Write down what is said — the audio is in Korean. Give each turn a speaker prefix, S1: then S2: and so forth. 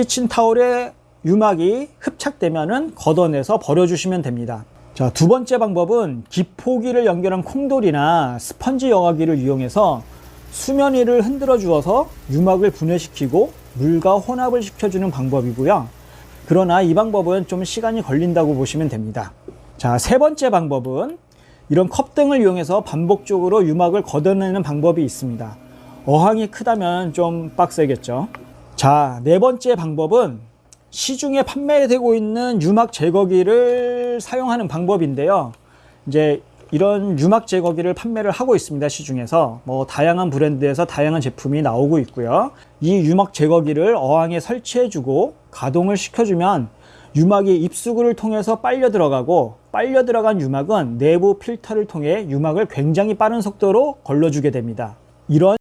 S1: 키친 타올에 유막이 흡착되면은 걷어내서 버려주시면 됩니다. 자, 두 번째 방법은 기포기를 연결한 콩돌이나 스펀지 여과기를 이용해서 수면 위를 흔들어 주어서 유막을 분해시키고 물과 혼합을 시켜주는 방법이고요. 그러나 이 방법은 좀 시간이 걸린다고 보시면 됩니다. 자, 세 번째 방법은 이런 컵 등을 이용해서 반복적으로 유막을 걷어내는 방법이 있습니다. 어항이 크다면 좀 빡세겠죠. 자, 네 번째 방법은 시중에 판매되고 있는 유막 제거기를 사용하는 방법인데요. 이제 이런 유막 제거기를 판매를 하고 있습니다. 시중에서 뭐 다양한 브랜드에서 다양한 제품이 나오고 있고요. 이 유막 제거기를 어항에 설치해주고 가동을 시켜주면 유막이 입수구를 통해서 빨려 들어가고 빨려 들어간 유막은 내부 필터를 통해 유막을 굉장히 빠른 속도로 걸러주게 됩니다. 이런